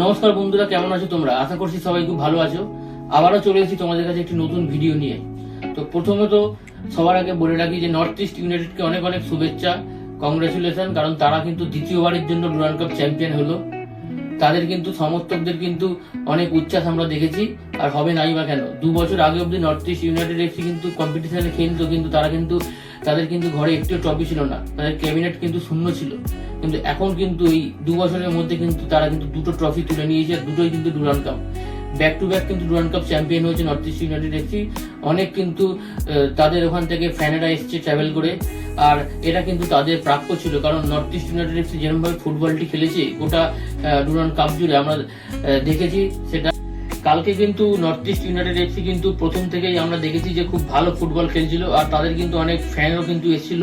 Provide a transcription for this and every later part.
নমস্কার বন্ধুরা, কেমন আছো তোমরা? আশা করছি সবাই খুব ভালো আছো। আবারও চলে এসেছি তোমাদের কাছে একটি নতুন ভিডিও নিয়ে। তো প্রথমত সবার আগে বলে রাখি যে নর্থ ইস্ট ইউনাইটেডকে অনেক অনেক শুভেচ্ছা কংগ্রেচুলেশন কারণ তারা কিন্তু দ্বিতীয়বারের জন্য ডুরান্ড কাপ চ্যাম্পিয়ন হলো। তাদের কিন্তু, সমর্থকদের কিন্তু অনেক উচ্ছ্বাস আমরা দেখেছি, আর হবে নাই বা কেন? দু বছর আগে অব্দি নর্থ ইস্ট ইউনাইটেড এফসি কিন্তু কম্পিটিশনে খেলতো, কিন্তু তারা কিন্তু তাদের কিন্তু ঘরে একটিও ট্রফি ছিল না। তাদের ক্যাবিনেট কিন্তু শূন্য ছিল। কিন্তু এখন কিন্তু এই দু বছরের মধ্যে কিন্তু তারা কিন্তু দুটো ট্রফি তুলে নিয়েছে দুটোই কিন্তু Durand cup back to back কিন্তু ডুরান কাপ চ্যাম্পিয়ন হয়েছে নর্থ ইস্ট ইউনাইটেড এফসি অনেক কিন্তু তাদের ওখান থেকে ফ্যানেরা এসছে ট্রাভেল করে। আর এটা কিন্তু তাদের প্রাপ্য ছিল। কারণ নর্থ ইস্ট ইউনাইটেড এফসি যেরকমভাবে ফুটবলটি খেলেছে, গোটা ডুরান কাপ জুড়ে আমরা দেখেছি সেটা কালকে কিন্তু নর্থ ইস্ট ইউনাইটেড এফসি কিন্তু প্রথম থেকেই আমরা দেখেছি যে খুব ভালো ফুটবল খেলছিল, আর তাদের কিন্তু অনেক ফ্যানও কিন্তু এসেছিল।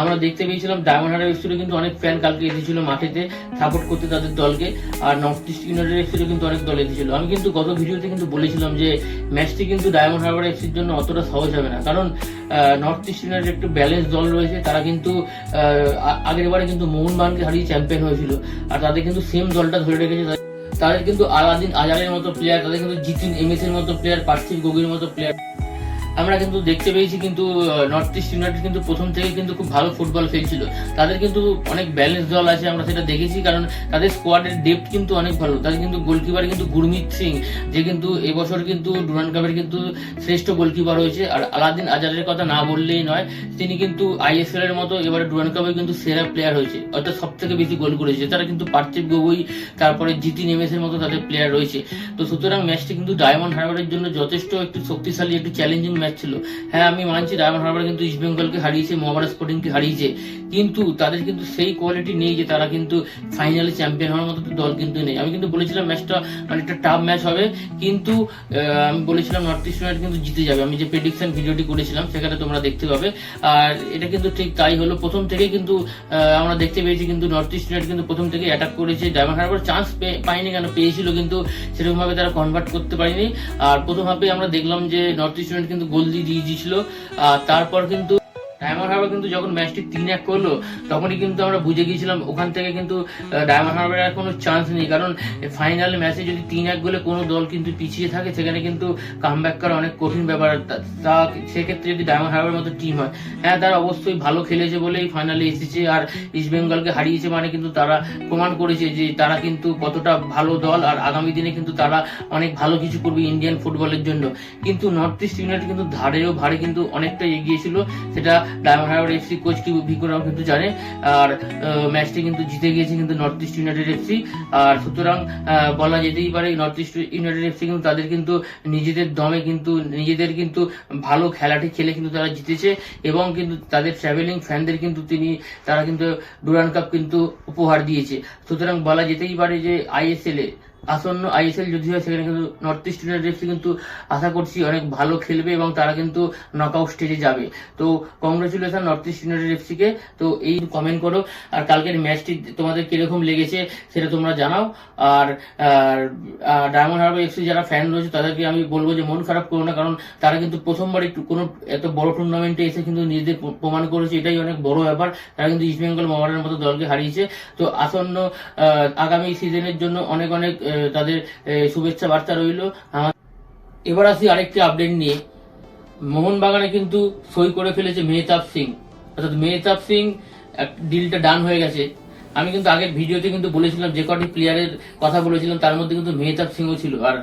আমরা দেখতে পেয়েছিলাম ডায়মন্ড হার্বার এফসিরও কিন্তু অনেক ফ্যান কালকে এসেছিল মাঠেতে সাপোর্ট করতে তাদের দলকে, আর নর্থ ইস্ট ইউনাইটেড এফসিরও কিন্তু অনেক দল এসেছিল। আমি কিন্তু গত ভিডিওতে কিন্তু বলেছিলাম যে ম্যাচটি কিন্তু ডায়মন্ড হার্বার এফসির জন্য অতটা সহজ হবে না। কারণ নর্থ ইস্ট ইউনাইটেড একটু ব্যালেন্স দল রয়েছে, তারা কিন্তু আগের বারে কিন্তু মোহনবাগানকে হারিয়ে চ্যাম্পিয়ন হয়েছিল, আর তাদের কিন্তু সেম দলটা ধরে রেখেছে তাদের- কিন্তু আলাদিন আজারের মতো প্লেয়ার তাদের কিন্তু জিতিন এমএস এর মতো প্লেয়ার পার্থিব গগির মতো প্লেয়ার আমরা কিন্তু দেখতে পেয়েছি কিন্তু নর্থ ইস্ট ইউনাইটেড কিন্তু প্রথম থেকে কিন্তু খুব ভালো ফুটবল খেলছিল। তাদের কিন্তু অনেক ব্যালেন্স দল আছে, আমরা সেটা দেখেছি, কারণ তাদের স্কোয়াডের ডেপথ কিন্তু অনেক ভালো। তাদের কিন্তু গোলকিপার কিন্তু গুরমিত সিং, যে কিন্তু এবছর কিন্তু ডুরান কাপের কিন্তু শ্রেষ্ঠ গোলকিপার হয়েছে। আর আলাদিন আজারের কথা না বললেই নয়, তিনি কিন্তু আইএসএল এর মতো এবারে ডুরান কাপে কিন্তু সেরা প্লেয়ার হয়েছে। অর্থাৎ সব থেকে বেশি গোল করেছে। তারা কিন্তু পার্থিব গগৈ তারপরে জিতি নেমেসের মতো তাদের প্লেয়ার রয়েছে। তো সুতরাং ম্যাচটি কিন্তু ডায়মন্ড হারবারের জন্য যথেষ্ট একটু শক্তিশালী, একটু চ্যালেঞ্জিং ম্যাচ ছিল। হ্যাঁ আমি মানছি ডায়মন্ড হারবার কিন্তু ইস্ট বেঙ্গলকে হারিয়েছে মোহামেডান স্পোর্টিংকে হারিয়েছে। কিন্তু তাদের কিন্তু সেই কোয়ালিটি নেই যে তারা কিন্তু ফাইনালে চ্যাম্পিয়ন হওয়ার মতো দল কিন্তু নেই। আমি কিন্তু বলেছিলাম ম্যাচটা অনেকটা টাফ ম্যাচ হবে, কিন্তু আমি বলেছিলাম নর্থ ইস্ট ইউনাইটেড কিন্তু জিতে যাবে। আমি যে প্রেডিকশন ভিডিওটি করেছিলাম, সেখানে তোমরা দেখতে পাবে। আর এটা কিন্তু ঠিক তাই হলো, প্রথম থেকে কিন্তু আমরা দেখতে পেয়েছি কিন্তু নর্থ ইস্ট ইউনাইটেড কিন্তু প্রথম থেকে অ্যাটাক করেছে। ডায়মন্ড হারবার চান্স পায়নি কেন? পেয়েছিল কিন্তু সেরকম ভাবে তারা কনভার্ট করতে পারেনি। আর প্রথম হাফে আমরা দেখলাম যে নর্থ ইস্ট ইউনাইটেড কিন্তু গোল দিয়ে দিয়ে দিয়েছিল তারপর কিন্তু কিন্তু যখন ম্যাচটি তিন এক করল, তখনই কিন্তু আমরা বুঝে গিয়েছিলাম ওখান থেকে কিন্তু ডায়মন্ড হারবারের আর কোনো চান্স নেই। কারণ ফাইনাল ম্যাচে যদি তিন এক গোলে কোনো দল কিন্তু পিছিয়ে থাকে, সেখানে কিন্তু কামব্যাক করা অনেক কঠিন ব্যাপার। তা- সেক্ষেত্রে যদি ডায়মন্ড হারবার মতো টিম হয় হ্যাঁ তারা অবশ্যই ভালো খেলেছে বলেই ফাইনালে এসেছে। আর ইস্ট বেঙ্গলকে হারিয়েছে মানে কিন্তু তারা প্রমাণ করেছে যে তারা কিন্তু কতটা ভালো দল, আর আগামী দিনে কিন্তু তারা অনেক ভালো কিছু করবে ইন্ডিয়ান ফুটবলের জন্য। কিন্তু নর্থ ইস্ট ইউনাইটেড কিন্তু ধারেও ভারে কিন্তু অনেকটা এগিয়ে ছিল। সেটা ডায়মন্ড হারবার এফসি কোচ কি ভিকোরাও কিন্তু জানে। আর ম্যাচটি কিন্তু জিতে গিয়েছে কিন্তু নর্থ ইস্ট ইউনাইটেড এফসি আর সুতরাং বলা যেতেই পারে নর্থ ইস্ট ইউনাইটেড এফসি কিন্তু তাদের কিন্তু নিজেদের দমে কিন্তু, নিজেদের কিন্তু ভালো খেলাটি খেলে কিন্তু তারা জিতেছে এবং কিন্তু তাদের ট্রাভেলিং ফ্যানদের কিন্তু তিনি, তারা কিন্তু ডুরান কাপ কিন্তু উপহার দিয়েছে। সুতরাং বলা যেতেই পারে যে আইএসএল এ আসন্ন আইএসএল যদি হয় সেখানে কিন্তু নর্থ ইস্ট ইউনাইটেড এফসি কিন্তু আশা করছি অনেক ভালো খেলবে এবং তারা কিন্তু নকআউট স্টেজে যাবে। তো congratulation North East United FC কে। তো এই কমেন্ট করো। আর কালকের ম্যাচটি তোমাদের কীরকম লেগেছে সেটা তোমরা জানাও। আর ডায়মন্ড হারবার এফসি যারা ফ্যান রয়েছে তাদেরকে আমি বলব যে মন খারাপ করো না, কারণ তারা কিন্তু প্রথমবার একটু কোনো এত বড় টুর্নামেন্টে এসে কিন্তু নিজেদের প্রমাণ করেছে। এটাই অনেক বড় ব্যাপার। তারা কিন্তু ইস্ট বেঙ্গল মোহামেডানের মতো দলকে হারিয়েছে। তো আসন্ন আগামী সিজনের জন্য অনেক অনেক তাদের শুভেচ্ছা বার্তা রইল। এবার আসি আরেকটি আপডেট নিয়ে। মোহনবাগানে কিন্তু সই করে ফেলেছে মেহতাব সিং। অর্থাৎ মেহতাব সিং ডিলটা ডান হয়ে গেছে। আমি কিন্তু আগের ভিডিওতে কিন্তু বলেছিলাম, যে কটি প্লেয়ারের কথা বলেছিলাম, তার মধ্যে কিন্তু মেহতাব সিংও ছিল। আর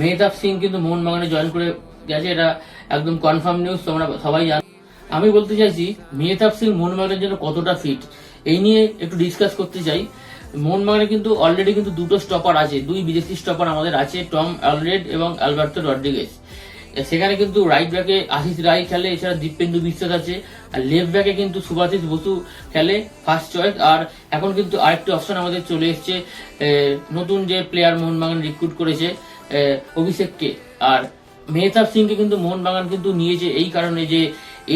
মেহতাব সিং কিন্তু মোহনবাগানে জয়েন করে গেছে, এটা একদম কনফার্ম নিউজ তোমরা সবাই জানো। আমি বলতে চাইছি, মেহতাব সিং মোহনবাগানের জন্য কতটা ফিট এই নিয়ে একটু ডিসকাস করতে চাই। মোহনবাগানে কিন্তু অলরেডি কিন্তু দুটো স্টপার আছে। দুই বিদেশি স্টপার আমাদের আছে, টম অ্যালরেড এবং অ্যালবার্টো রড্রিগেজ। সেখানে কিন্তু রাইট ব্যাকে আশিস রায় খেলে, এছাড়া দীপেন্দু বিশ্বাস আছে। আর লেফট ব্যাকে কিন্তু সুভাষিস বসু খেলে ফার্স্ট চয়েস আর এখন কিন্তু আরেকটি অপশন আমাদের চলে এসছে। নতুন যে প্লেয়ার মোহনবাগান রিক্রুট করেছে অভিষেককে। আর মেহতাব সিংকে কিন্তু মোহনবাগান কিন্তু নিয়েছে এই কারণে যে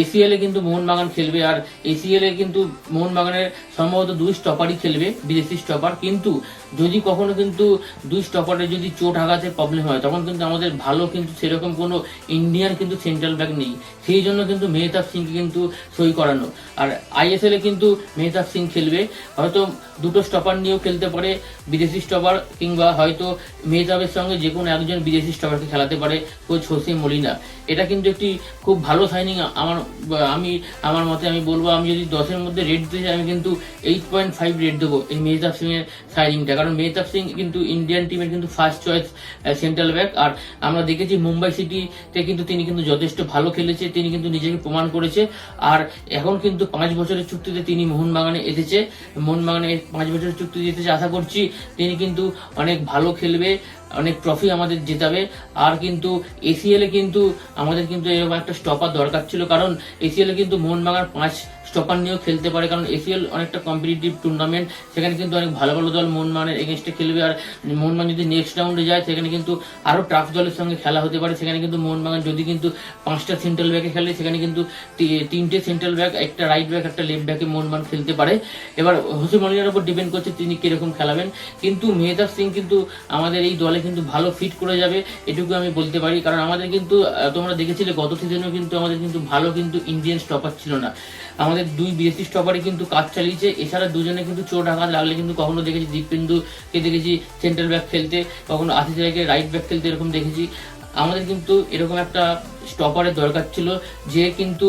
এসিএল কিন্তু মোহনবাগান খেলবে আর এসিএল কিন্তু মোহনবাগানের সম্ভবত দুই স্টপারই খেলবে, বিদেশি স্টপার কিন্তু যদি কখনো কিন্তু দুই স্টপারে যদি চোট আঘাতে প্রবলেম হয়, তখন কিন্তু আমাদের ভালো কিন্তু সেরকম কোনো ইন্ডিয়ান কিন্তু সেন্ট্রাল ব্যাক নেই। সেই জন্য কিন্তু মেহতাব সিংকে কিন্তু সই করানো। আর আইএসএল কিন্তু মেহতাব সিং খেলবে। হয়তো দুটো স্টপার নিয়েও খেলতে পারে, বিদেশি স্টপার কিংবা হয়তো মেহতাবের সঙ্গে যে কোনো একজন বিদেশি স্টপারকে খেলাতে পারে কোচ হোসে মলিনা। এটা কিন্তু একটি খুব ভালো সাইনিং আমার, আমি, আমার মতে আমি বলব, আমি যদি দশের মধ্যে রেট দিতে চাই, আমি কিন্তু এইট পয়েন্ট ফাইভ রেট দেবো এই মেহতাব সিং এর সাইনিংটা কারণ মেহতাব সিং কিন্তু ইন্ডিয়ান টিমের কিন্তু ফার্স্ট চয়েস সেন্ট্রাল ব্যাক আর আমরা দেখেছি মুম্বাই সিটিতে কিন্তু তিনি কিন্তু যথেষ্ট ভালো খেলেছে, তিনি কিন্তু নিজেকে প্রমাণ করেছে। আর এখন কিন্তু পাঁচ বছরের চুক্তিতে তিনি মোহনবাগানে এসেছে। মোহনবাগানে পাঁচ বছরের চুক্তি জিতেছে আশা করছি তিনি কিন্তু অনেক ভালো খেলবে, অনেক ট্রফি আমাদের জেতাবে। আর কিন্তু এসিএলে কিন্তু আমাদের কিন্তু এরকম একটা স্টপার দরকার ছিল, কারণ এসিএলে কিন্তু মোহনবাগান পাঁচ স্টপার নিয়েও খেলতে পারে, কারণ এসিএল অনেকটা কম্পিটিটিভ টুর্নামেন্ট সেখানে কিন্তু অনেক ভালো ভালো দল মোহনবাগানের এগেনস্টে খেলবে, আর মোহনবাগান যদি নেক্সট রাউন্ডে যায়, সেখানে কিন্তু আরও টাফ দলের সঙ্গে খেলা হতে পারে, সেখানে কিন্তু মোহনবাগান যদি কিন্তু পাঁচটা সেন্ট্রাল ব্যাকে খেলে, সেখানে কিন্তু তিনটে সেন্ট্রাল ব্যাক একটা রাইট ব্যাক একটা লেফট ব্যাকে মোহনবাগান খেলতে পারে। এবার হোসে মলিনার উপর ডিপেন্ড করছে তিনি কীরকম খেলাবেন, কিন্তু মেহতাব সিং কিন্তু আমাদের এই দলে কিন্তু ভালো ফিট করে যাবে, এটুকু আমি বলতে পারি, কারণ আমাদের কিন্তু তোমরা দেখেছিলে গত সিজনেও কিন্তু আমাদের কিন্তু ভালো কিন্তু ইন্ডিয়ান স্টপার ছিল না। আমাদের দুই বিদেশি স্টপারে কিন্তু কাজ চালিয়েছে। এছাড়া দুজনে কিন্তু চোট আঘাত লাগলে কিন্তু কখনো দেখেছি দীপেন্দুকে দেখেছি সেন্ট্রাল ব্যাক খেলতে, কখনো আশিস রাইট ব্যাক খেলতে এরকম দেখেছি। আমাদের কিন্তু এরকম একটা স্টপারের দরকার ছিল যে কিন্তু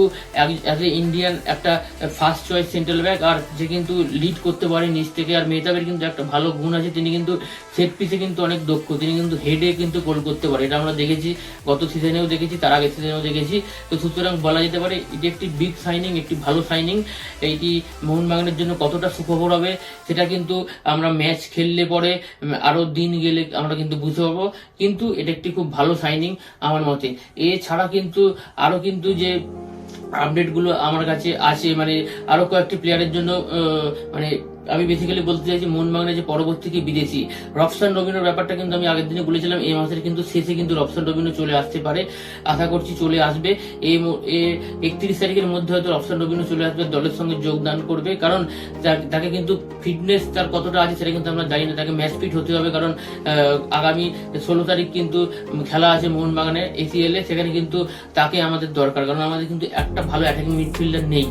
ইন্ডিয়ান একটা ফার্স্ট চয়েস সেন্ট্রাল ব্যাক আর যে কিন্তু লিড করতে পারে নিচ থেকে। আর মেহতাবের কিন্তু একটা ভালো গুণ আছে তিনি কিন্তু সেট পিসে কিন্তু অনেক দক্ষ তিনি কিন্তু হেডে কিন্তু গোল করতে পারে। এটা আমরা দেখেছি গত সিজনেও দেখেছি তার আগের সিজনেও দেখেছি। তো সুতরাং বলা যেতে পারে এটি একটি বিগ সাইনিং একটি ভালো সাইনিং এইটি মোহনবাগানের জন্য কতটা সুখবর হবে সেটা কিন্তু আমরা ম্যাচ খেললে পরে উম, আরও দিন গেলে আমরা কিন্তু বুঝতে পারব। কিন্তু এটা একটি খুব ভালো সাইনিং আমার মতে। এছাড়া কিন্তু, আরও কিন্তু যে আপডেটগুলো আমার কাছে আছে মানে আরও কয়েকটি প্লেয়ারের জন্য মানে আমি বেসিক্যালি বলতে চাইছি মোহনবাগানের যে পরবর্তী বিদেশি? রফসান রবিনোর ব্যাপারটা কিন্তু আমি আগের দিনে বলেছিলাম, এই মাসের কিন্তু শেষে কিন্তু রফসান রবিনো চলে আসতে পারে। আশা করছি চলে আসবে। এই একত্রিশ তারিখের মধ্যে হয়তো রফসান রবিনো চলে আসবে, দলের সঙ্গে যোগদান করবে। কারণ তাকে কিন্তু ফিটনেস তার কতটা আছে সেটা কিন্তু আমরা জানি না, তাকে ম্যাচ ফিট হতে হবে। কারণ আগামী ষোলো তারিখ কিন্তু খেলা আছে মোহনবাগানের এসিএল সেখানে কিন্তু তাকে আমাদের দরকার। কারণ আমাদের কিন্তু একটা ভালো অ্যাটাকিং মিডফিল্ডার নেই।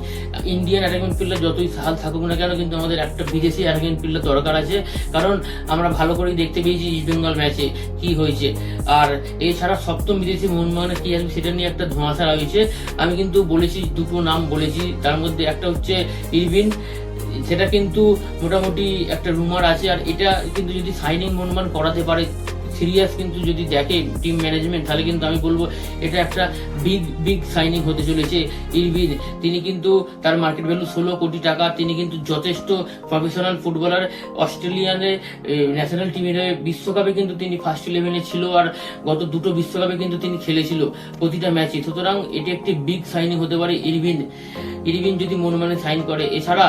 ইন্ডিয়ান অ্যাটাকিং মিডফিল্ডার যতই সাহাল থাকুক না কেন কিন্তু আমাদের একটা বিদেশি আর্গেন মিডফিল্ডার দরকার আছে। কারণ আমরা ভালো করেই দেখতে পেয়েছি ইস্ট বেঙ্গল ম্যাচে কি হয়েছে। আর এছাড়া সপ্তম বিদেশি মোহনবাগানের কি আসবে সেটা নিয়ে একটা ধোঁয়াশা রয়েছে। আমি কিন্তু বলেছি, দুটো নাম বলেছি, তার মধ্যে একটা হচ্ছে ইরবিন। সেটা কিন্তু মোটামুটি একটা রুমার আছে, আর এটা কিন্তু যদি সাইনিং মনমান করাতে পারে সিরিয়াস কিন্তু যদি দেখে টিম ম্যানেজমেন্ট তাহলে কিন্তু আমি বলব এটা একটা বিগ বিগ সাইনিং হতে চলেছে ইরবিন তিনি কিন্তু তার মার্কেট ভ্যালু ষোলো কোটি টাকা। তিনি কিন্তু যথেষ্ট প্রফেশনাল ফুটবলার অস্ট্রেলিয়ানে ন্যাশনাল টিমের বিশ্বকাপে কিন্তু তিনি ফার্স্ট ইলেভেনে ছিল আর গত দুটো বিশ্বকাপে কিন্তু তিনি খেলেছিল প্রতিটা ম্যাচে সুতরাং এটি একটি বিগ সাইনিং হতে পারে ইরবিন। ইরবিন যদি মন মানে সাইন করে। এছাড়া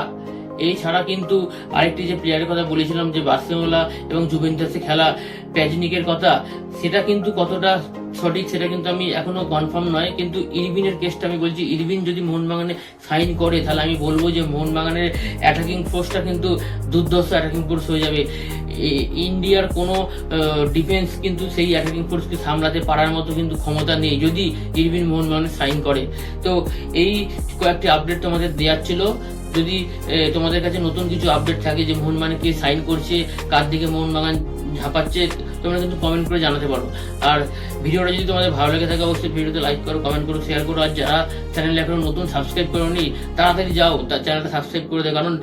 এছাড়া কিন্তু আরেকটি যে প্লেয়ারের কথা বলেছিলাম যে বার্সেলোনা এবং জুভেন্টাসে খেলা প্যাজনিকের কথা, সেটা কিন্তু কতটা সঠিক সেটা কিন্তু আমি এখনও কনফার্ম নয়। কিন্তু ইরবিনের কেসটা আমি বলছি ইরবিন যদি মোহনবাগানে সাইন করে, তাহলে আমি বলব যে মোহনবাগানের অ্যাটাকিং ফোর্সটা কিন্তু দুর্ধর্ষ অ্যাটাকিং ফোর্স হয়ে যাবে। ইন্ডিয়ার কোনো ডিফেন্স কিন্তু সেই অ্যাটাকিং ফোর্সকে সামলাতে পারার মতো কিন্তু ক্ষমতা নেই, যদি ইরবিন মোহনবাগানে সাইন করে। তো এই কয়েকটি আপডেট তোমাদের দেওয়ার ছিল। যদি তোমাদের কাছে নতুন কিছু আপডেট থাকে যে মোহনবাগান কে সাইন করছে কার দিকে মোহনবাগান ঝাঁপাচ্ছে তোমরা কিন্তু কমেন্ট করে জানাতে পারো। আর ভিডিওটা যদি তোমাদের ভালো লেগে থাকে অবশ্যই ভিডিওতে লাইক করো কমেন্ট করো শেয়ার করো। আর যারা চ্যানেলে এখনও নতুন সাবস্ক্রাইব করোনি তাড়াতাড়ি যাও তার চ্যানেলটা সাবস্ক্রাইব করে দেয় কারণ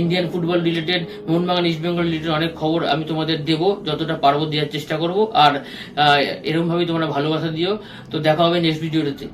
Indian football related Mohun Bagan East Bengal related অনেক খবর আমি তোমাদের দেবো যতটা পারব দেওয়ার চেষ্টা করব। আর আহ, এরকমভাবেই তোমরা ভালোবাসা দিও। তো দেখা হবে নেক্সট ভিডিওতে